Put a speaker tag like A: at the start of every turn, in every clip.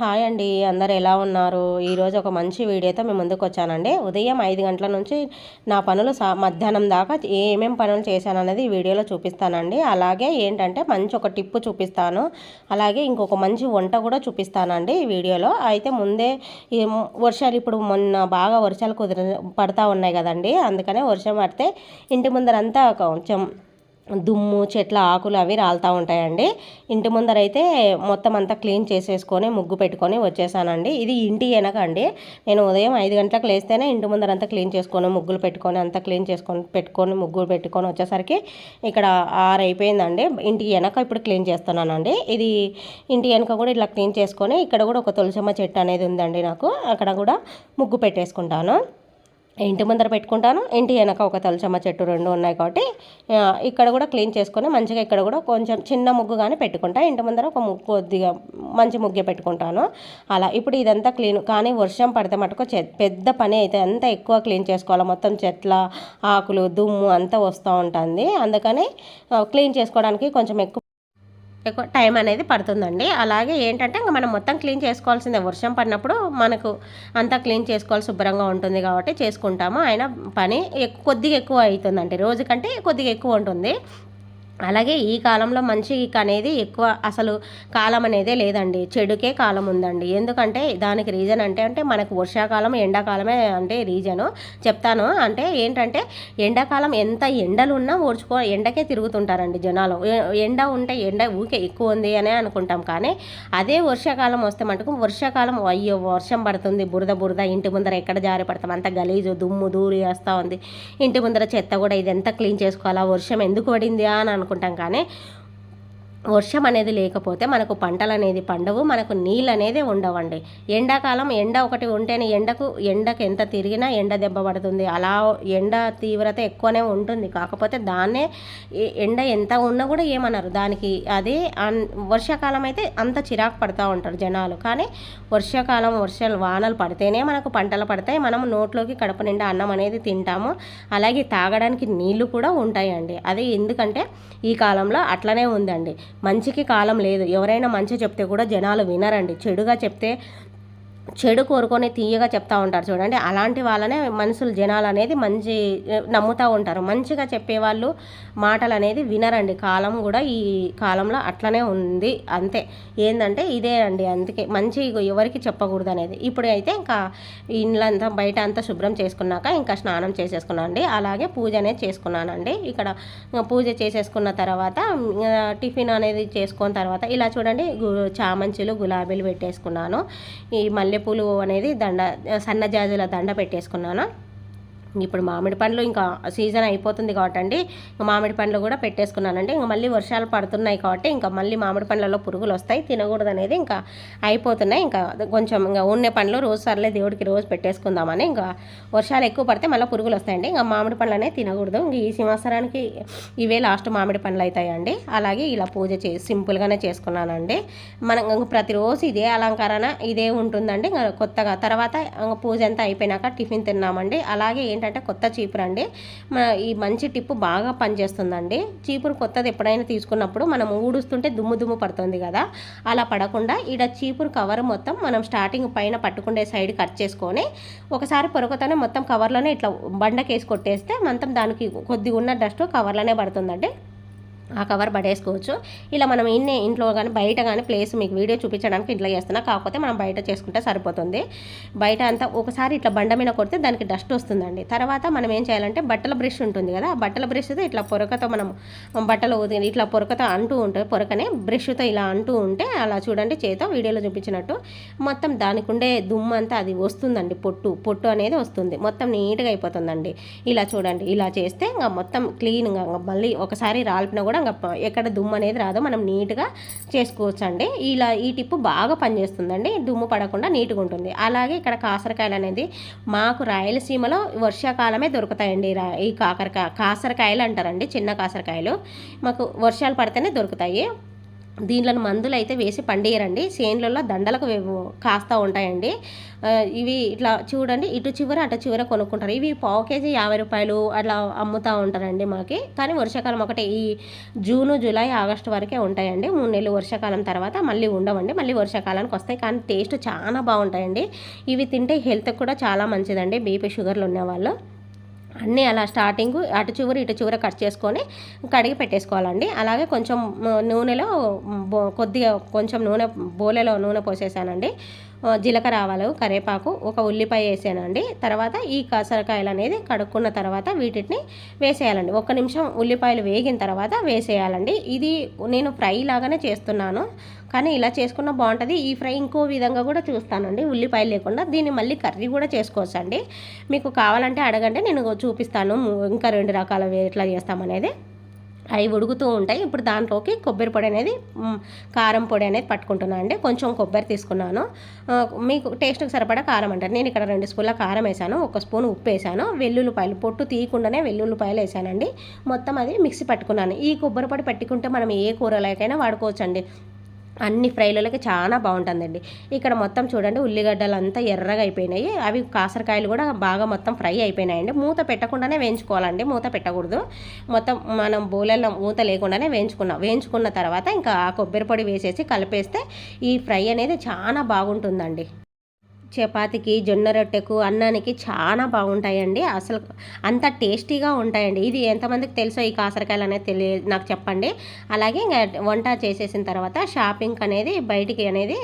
A: Hi అండి అందరు ఎలా ఉన్నారు? ఈరోజు ఒక మంచి వీడియోతో మేము ముందుకు వచ్చానండి. ఉదయం ఐదు గంటల నుంచి నా పనులు సా మధ్యాహ్నం దాకా ఏమేం పనులు చేశాననేది ఈ వీడియోలో చూపిస్తానండి. అలాగే ఏంటంటే మంచి ఒక టిప్పు చూపిస్తాను. అలాగే ఇంకొక మంచి వంట కూడా చూపిస్తానండి ఈ వీడియోలో. అయితే ముందే వర్షాలు ఇప్పుడు మొన్న బాగా వర్షాలు కుదిరి పడతా ఉన్నాయి కదండి. అందుకనే వర్షం పడితే ఇంటి ముందరంతా కొంచెం దుమ్ము చెట్ల ఆకులు అవి రాలుతూ ఉంటాయండి. ఇంటి ముందర అయితే మొత్తం అంతా క్లీన్ చేసేసుకొని ముగ్గు పెట్టుకొని వచ్చేసానండి. ఇది ఇంటి వెనక అండి నేను ఉదయం ఐదు గంటలకు లేస్తేనే ఇంటి ముందర అంతా క్లీన్ చేసుకొని ముగ్గులు పెట్టుకొని అంతా క్లీన్ చేసుకొని పెట్టుకొని ముగ్గులు పెట్టుకొని వచ్చేసరికి ఇక్కడ ఆరు అయిపోయిందండి ఇంటి వెనక ఇప్పుడు క్లీన్ చేస్తున్నానండి. ఇది ఇంటి వెనక కూడా ఇట్లా క్లీన్ చేసుకొని ఇక్కడ కూడా ఒక తులసమ్మ చెట్టు అనేది ఉందండి నాకు. అక్కడ కూడా ముగ్గు పెట్టేసుకుంటాను. ఇంటి ముందర పెట్టుకుంటాను. ఇంటి వెనక ఒక తలచమ్మ చెట్టు రెండు ఉన్నాయి కాబట్టి ఇక్కడ కూడా క్లీన్ చేసుకొని మంచిగా ఇక్కడ కూడా కొంచెం చిన్న ముగ్గు కానీ పెట్టుకుంటా. ఇంటి ముందర ఒక ముగ్గు కొద్దిగా మంచి ముగ్గే పెట్టుకుంటాను. అలా ఇప్పుడు ఇదంతా క్లీన్ కానీ వర్షం పడితే మటుకు పెద్ద పని అయితే అంత ఎక్కువ క్లీన్ చేసుకోవాలి మొత్తం చెట్ల ఆకులు దుమ్ము అంతా వస్తూ ఉంటుంది. అందుకని క్లీన్ చేసుకోవడానికి కొంచెం ఎక్కువ ఎక్కువ టైం అనేది పడుతుందండి. అలాగే ఏంటంటే ఇంకా మనం మొత్తం క్లీన్ చేసుకోవాల్సిందే. వర్షం పడినప్పుడు మనకు అంతా క్లీన్ చేసుకోవాలి శుభ్రంగా ఉంటుంది కాబట్టి చేసుకుంటాము. అయినా పని కొద్దిగా ఎక్కువ అవుతుందండి. రోజు కంటే కొద్దిగా ఎక్కువ ఉంటుంది. అలాగే ఈ కాలంలో మంచి అనేది ఎక్కువ అసలు కాలం అనేదే లేదండి. చెడుకే కాలం ఉందండి. ఎందుకంటే దానికి రీజన్ అంటే అంటే మనకు వర్షాకాలం ఎండాకాలమే అంటే రీజను చెప్తాను. అంటే ఏంటంటే ఎండాకాలం ఎంత ఎండలు ఉన్నా ఓడ్చుకో ఎండకే తిరుగుతుంటారండి జనాలు. ఎండ ఉంటే ఎండ ఊకే ఎక్కువ ఉంది అనే అనుకుంటాం. కానీ అదే వర్షాకాలం వస్తే మటుకు వర్షాకాలం అయ్యో వర్షం పడుతుంది బురద బురద ఇంటి ముందర ఎక్కడ జారి పడతాం అంత గలీజు దుమ్ము దూరి వేస్తూ ఉంది. ఇంటి ముందర చెత్త కూడా ఇది ఎంత క్లీన్ చేసుకోవాలా? వర్షం ఎందుకు పడింది అని అనుకుంటాం కానీ వర్షం అనేది లేకపోతే మనకు పంటలు అనేది పండవు మనకు నీళ్ళు అనేది ఉండవండి. ఎండాకాలం ఎండ ఒకటి ఉంటేనే ఎండకు ఎండకు ఎంత తిరిగినా ఎండ దెబ్బ పడుతుంది. అలా ఎండ తీవ్రత ఎక్కువనే ఉంటుంది. కాకపోతే దాన్నే ఎండ ఎంత ఉన్నా కూడా ఏమన్నారు దానికి అదే వర్షాకాలం అయితే అంత చిరాకు పడుతూ ఉంటారు జనాలు. కానీ వర్షాకాలం వర్షాలు వానలు పడితేనే మనకు పంటలు పడతాయి. మనం నోట్లోకి కడప నిండా అన్నం అనేది తింటాము. అలాగే తాగడానికి నీళ్ళు కూడా ఉంటాయండి. అదే ఎందుకంటే ఈ కాలంలో అట్లనే ఉందండి. మంచికి కాలం లేదు. ఎవరైనా మంచి చెప్తే కూడా జనాలు వినరండి. చెడుగా చెప్తే చెడు కోరుకొని తీయగా చెప్తూ ఉంటారు చూడండి. అలాంటి వాళ్ళనే మనుషులు జనాలు అనేది మంచి నమ్ముతూ ఉంటారు. మంచిగా చెప్పేవాళ్ళు మాటలు అనేది వినరండి. కాలం కూడా ఈ కాలంలో అట్లనే ఉంది. అంతే. ఏంటంటే ఇదే అండి అందుకే. మంచి ఎవరికి చెప్పకూడదు అనేది. ఇప్పుడు అయితే ఇంకా ఇండ్లంతా బయట అంతా శుభ్రం చేసుకున్నాక ఇంకా స్నానం చేసేసుకున్నాను అండి. అలాగే పూజ అనేది చేసుకున్నానండి. ఇక్కడ పూజ చేసేసుకున్న తర్వాత టిఫిన్ అనేది చేసుకున్న తర్వాత ఇలా చూడండి చామంచులు గులాబీలు పెట్టేసుకున్నాను. ఈ మళ్ళీ మల్లెపూలు అనేది దండ సన్న జాజుల దండ పెట్టేసుకున్నాను. ఇప్పుడు మామిడి పండ్లు ఇంకా సీజన్ అయిపోతుంది కాబట్టి అండి మామిడి పండ్లు కూడా పెట్టేసుకున్నానండి. ఇంకా మళ్ళీ వర్షాలు పడుతున్నాయి కాబట్టి ఇంకా మళ్ళీ మామిడి పండ్లలో పురుగులు వస్తాయి. తినకూడదు అనేది ఇంకా అయిపోతున్నాయి. ఇంకా కొంచెం ఇంకా ఉండే పండ్లు రోజు సర్లే దేవుడికి రోజు పెట్టేసుకుందామని ఇంకా వర్షాలు ఎక్కువ పడితే మళ్ళీ పురుగులు వస్తాయండి. ఇంకా మామిడి పండ్లు అనేది తినకూడదు. ఇంక ఈ సంవత్సరానికి ఇవే లాస్ట్ మామిడి పండ్లు అవుతాయండి. అలాగే ఇలా పూజ చేసి సింపుల్గానే చేసుకున్నానండి. మనం ప్రతిరోజు ఇదే అలంకరణ ఇదే ఉంటుందండి. ఇంకా కొత్తగా తర్వాత పూజ అంతా అయిపోయినాక టిఫిన్ తిన్నామండి. అలాగే ఏంటంటే ఏంటంటే కొత్త చీపురు అండి. ఈ మంచి టిప్పు బాగా పనిచేస్తుందండి. చీపురు కొత్తది ఎప్పుడైనా తీసుకున్నప్పుడు మనం ఊడుస్తుంటే దుమ్ము దుమ్ము పడుతుంది కదా. అలా పడకుండా ఈడ చీపురు కవర్ మొత్తం మనం స్టార్టింగ్ పైన పట్టుకుండే సైడ్ కట్ చేసుకొని ఒకసారి పొరకతోనే మొత్తం కవర్లోనే ఇట్లా బండకేసి కొట్టేస్తే మొత్తం దానికి కొద్దిగా ఉన్న డస్ట్ కవర్లోనే పడుతుందండి. ఆ కవర్ పడేసుకోవచ్చు. ఇలా మనం ఇన్ని ఇంట్లో కానీ బయట కానీ ప్లేస్ మీకు వీడియో చూపించడానికి ఇంట్లో చేస్తున్నా. కాకపోతే మనం బయట చేసుకుంటే సరిపోతుంది. బయట అంతా ఒకసారి ఇట్లా బండ మీద కొడితే దానికి డస్ట్ వస్తుందండి. తర్వాత మనం ఏం చేయాలంటే బట్టల బ్రష్ ఉంటుంది కదా ఆ బట్టల బ్రష్తో ఇట్లా పొరకతో మనం బట్టలు ఇట్లా పొరకతో అంటూ ఉంటుంది పొరకనే బ్రష్తో ఇలా అంటూ ఉంటే అలా చూడండి చేత వీడియోలో చూపించినట్టు మొత్తం దానికి ఉండే దుమ్ము అంతా అది వస్తుందండి పొట్టు. పొట్టు అనేది వస్తుంది. మొత్తం నీట్గా అయిపోతుందండి. ఇలా చూడండి. ఇలా చేస్తే ఇంకా మొత్తం క్లీన్గా మళ్ళీ ఒకసారి రాల్పిన కూడా కూడా ఎక్కడ దుమ్ము అనేది రాదో. మనం నీట్గా చేసుకోవచ్చు అండి ఇలా ఈ టిప్పు బాగా పనిచేస్తుందండి. దుమ్ము పడకుండా నీట్గా ఉంటుంది. అలాగే ఇక్కడ కాసరకాయలు అనేది మాకు రాయలసీమలో వర్షాకాలమే దొరుకుతాయండి. ఈ కాకరకాయ కాసరకాయలు అంటారండి. చిన్న కాసరకాయలు మాకు వర్షాలు పడితేనే దొరుకుతాయి. దీంట్లో మందులు అయితే వేసి పండియరండి. చేనులలో దండలకు కాస్తూ ఉంటాయండి. ఇవి ఇట్లా చూడండి ఇటు చివర అటు చివర కొనుక్కుంటారు. ఇవి పావు కేజీ యాభై రూపాయలు అట్లా అమ్ముతూ ఉంటారండి మాకి. కానీ వర్షాకాలం ఒకటే ఈ జూను జూలై ఆగస్టు వరకే ఉంటాయండి. మూడు నెలలు వర్షాకాలం తర్వాత మళ్ళీ ఉండవండి. మళ్ళీ వర్షాకాలానికి వస్తాయి. కానీ టేస్ట్ చాలా బాగుంటాయండి. ఇవి తింటే హెల్త్కి కూడా చాలా మంచిదండి. బీపీ షుగర్లు ఉన్నవాళ్ళు. అన్నీ అలా స్టార్టింగ్ అటు చివరి ఇటు చివర కట్ చేసుకొని కడిగి పెట్టేసుకోవాలండి. అలాగే కొంచెం నూనెలో కొద్దిగా కొంచెం నూనె బోలెలో నూనె పోసేసానండి. జీలకర్ర ఆవాలు కరివేపాకు ఒక ఉల్లిపాయ వేసానండి. తర్వాత ఈ కాసరకాయలు అనేది కడుక్కున్న తర్వాత వీటిని వేసేయాలండి. ఒక నిమిషం ఉల్లిపాయలు వేగిన తర్వాత వేసేయాలండి. ఇది నేను ఫ్రై లాగానే చేస్తున్నాను. కానీ ఇలా చేసుకున్న బాగుంటుంది. ఈ ఫ్రై ఇంకో విధంగా కూడా చూస్తానండి. ఉల్లిపాయలు లేకుండా దీన్ని మళ్ళీ కర్రీ కూడా చేసుకోవచ్చండి. మీకు కావాలంటే అడగండి. నేను చూపిస్తాను. ఇంకా రెండు రకాల ఎట్లా చేస్తామనేది. అవి ఉడుకుతూ ఉంటాయి. ఇప్పుడు దాంట్లోకి కొబ్బరి పొడి అనేది కారం పొడి అనేది పట్టుకుంటున్నాను అండి. కొంచెం కొబ్బరి తీసుకున్నాను. మీకు టేస్ట్కి సరిపడా కారం అంటారు. నేను ఇక్కడ రెండు స్పూన్ల కారం వేసాను. ఒక స్పూన్ ఉప్పు వేసాను. వెల్లుల్లిపాయలు పొట్టు తీయకుండానే వెల్లుల్లిపాయలు వేసానండి. మొత్తం అది మిక్సీ పట్టుకున్నాను. ఈ కొబ్బరి పొడి పెట్టుకుంటే మనం ఏ కూరలకైనా వాడుకోవచ్చండి. అన్ని ఫ్రైలలోకి చాలా బాగుంటుందండి. ఇక్కడ మొత్తం చూడండి ఉల్లిగడ్డలు అంతా ఎర్రగా అయిపోయినాయి. అవి కాసరకాయలు కూడా బాగా మొత్తం ఫ్రై అయిపోయినాయండి. మూత పెట్టకుండానే వేయించుకోవాలండి. మూత పెట్టకూడదు. మొత్తం మనం బోలెల్లో మూత లేకుండానే వేయించుకున్నాం. వేయించుకున్న తర్వాత ఇంకా ఆ కొబ్బరి పొడి వేసేసి కలిపేస్తే ఈ ఫ్రై అనేది చాలా బాగుంటుందండి. చపాతీకి జొన్న రొట్టెకు అన్నానికి చాలా బాగుంటాయండి. అసలు అంత టేస్టీగా ఉంటాయండి. ఇది ఎంతమందికి తెలుసో ఈ కాసరకాయలు అనేది తెలియ నాకు చెప్పండి. అలాగే ఇంకా వంట చేసేసిన తర్వాత షాపింగ్ అనేది బయటికి అనేది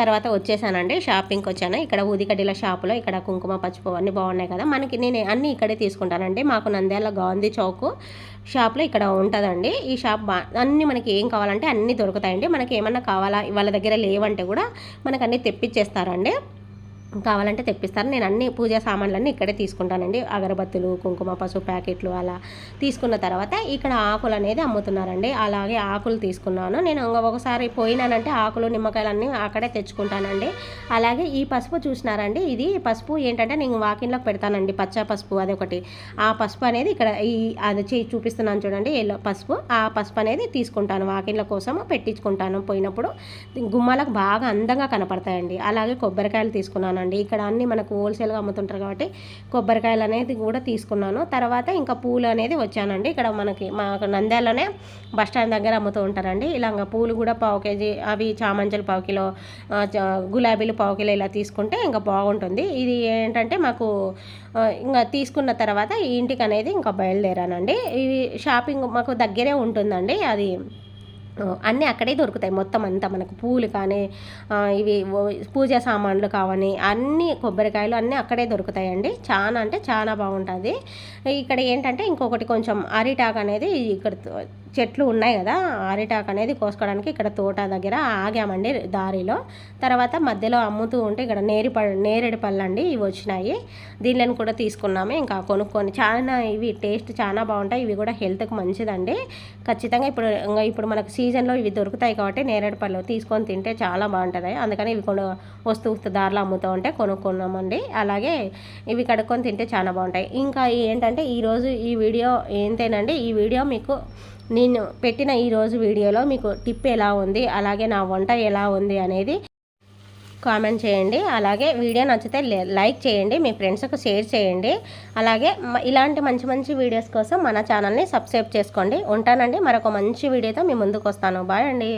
A: తర్వాత వచ్చేసానండి. షాపింగ్కి వచ్చాను. ఇక్కడ ఊదికడ్డీల షాపులో ఇక్కడ కుంకుమ పసుపు అన్నీ బాగున్నాయి కదా. మనకి నేను అన్నీ ఇక్కడే తీసుకుంటానండి. మాకు నంద్యాల గాంధీ చౌక్ షాప్లో ఇక్కడ ఉంటుందండి. ఈ షాప్ బా అన్నీ మనకి ఏం కావాలంటే అన్నీ దొరుకుతాయండి. మనకి ఏమన్నా కావాలా వాళ్ళ దగ్గర లేవంటే కూడా మనకు అన్నీ చేస్తారండి. కావాలంటే తెప్పిస్తారు. నేను అన్ని పూజా సామాన్లన్నీ ఇక్కడే తీసుకుంటానండి. అగరబత్తులు కుంకుమ పసుపు ప్యాకెట్లు అలా తీసుకున్న తర్వాత ఇక్కడ ఆకులు అనేది అమ్ముతున్నారండి. అలాగే ఆకులు తీసుకున్నాను. నేను ఒకసారి పోయినానంటే ఆకులు నిమ్మకాయలన్నీ అక్కడే తెచ్చుకుంటానండి. అలాగే ఈ పసుపు చూసినారండి? ఇది పసుపు ఏంటంటే నేను వాకిన్లోకి పెడతానండి. పచ్చ పసుపు అదొకటి. ఆ పసుపు అనేది ఇక్కడ ఈ అది చూపిస్తున్నాను చూడండి. ఎల్లో పసుపు. ఆ పసుపు అనేది తీసుకుంటాను. వాకిన్ల కోసం పెట్టించుకుంటాను. పోయినప్పుడు గుమ్మాలకు బాగా అందంగా కనపడతాయండి. అలాగే కొబ్బరికాయలు తీసుకున్నాను తీసుకున్నానండి. ఇక్కడ అన్ని మనకు హోల్సేల్గా అమ్ముతుంటారు కాబట్టి కొబ్బరికాయలు అనేది కూడా తీసుకున్నాను. తర్వాత ఇంకా పూలు అనేది వచ్చానండి. ఇక్కడ మనకి మా నంద్యాలలోనే బస్ స్టాండ్ దగ్గర అమ్ముతూ ఉంటారండి. ఇలా ఇంకా పూలు కూడా పావు కేజీ అవి చామంతులు పావు కిలో గులాబీలు పావు కిలో ఇలా తీసుకుంటే ఇంకా బాగుంటుంది. ఇది ఏంటంటే మాకు ఇంకా తీసుకున్న తర్వాత ఈ ఇంటికి అనేది ఇంకా బయలుదేరానండి. ఇవి షాపింగ్ మాకు దగ్గరే ఉంటుందండి. అది అన్నీ అక్కడే దొరుకుతాయి. మొత్తం అంతా మనకు పూలు కానీ ఇవి పూజా సామాన్లు కావని అన్నీ కొబ్బరికాయలు అన్నీ అక్కడే దొరుకుతాయండి. చాలా అంటే చాలా బాగుంటుంది. ఇక్కడ ఏంటంటే ఇంకొకటి కొంచెం అరిటాక్ అనేది ఇక్కడ చెట్లు ఉన్నాయి కదా అరిటాక్ అనేది కోసుకోవడానికి ఇక్కడ తోట దగ్గర ఆగామండి దారిలో. తర్వాత మధ్యలో అమ్ముతూ ఉంటే ఇక్కడ నేరి నేరేడు పళ్ళు అండి ఇవి వచ్చినాయి. దీనిని కూడా తీసుకున్నాము ఇంకా కొనుక్కొని చాలా ఇవి టేస్ట్ చాలా బాగుంటాయి ఇవి కూడా హెల్త్కి మంచిదండి. ఖచ్చితంగా ఇప్పుడు ఇంకా ఇప్పుడు మనకు సీజన్లో ఇవి దొరుకుతాయి కాబట్టి నేరేడు పళ్ళు తీసుకొని తింటే చాలా బాగుంటుంది. అందుకని ఇవి కొను వస్తూ వస్తూ దారిలో అమ్ముతూ ఉంటే కొనుక్కున్నామండి. అలాగే ఇవి కడుక్కొని తింటే చాలా బాగుంటాయి. ఇంకా ఏంటంటే ఈరోజు ఈ వీడియో ఏంతేనండి? ఈ వీడియో మీకు నేను పెట్టిన ఈరోజు వీడియోలో మీకు టిప్ ఎలా ఉంది అలాగే నా వంట ఎలా ఉంది అనేది కామెంట్ చేయండి. అలాగే వీడియో నచ్చితే లైక్ చేయండి మీ ఫ్రెండ్స్కు షేర్ చేయండి. అలాగే ఇలాంటి మంచి మంచి వీడియోస్ కోసం మన ఛానల్ని సబ్స్క్రైబ్ చేసుకోండి. ఉంటానండి. మరొక మంచి వీడియోతో మీ ముందుకు వస్తాను. బాయ్ అండి.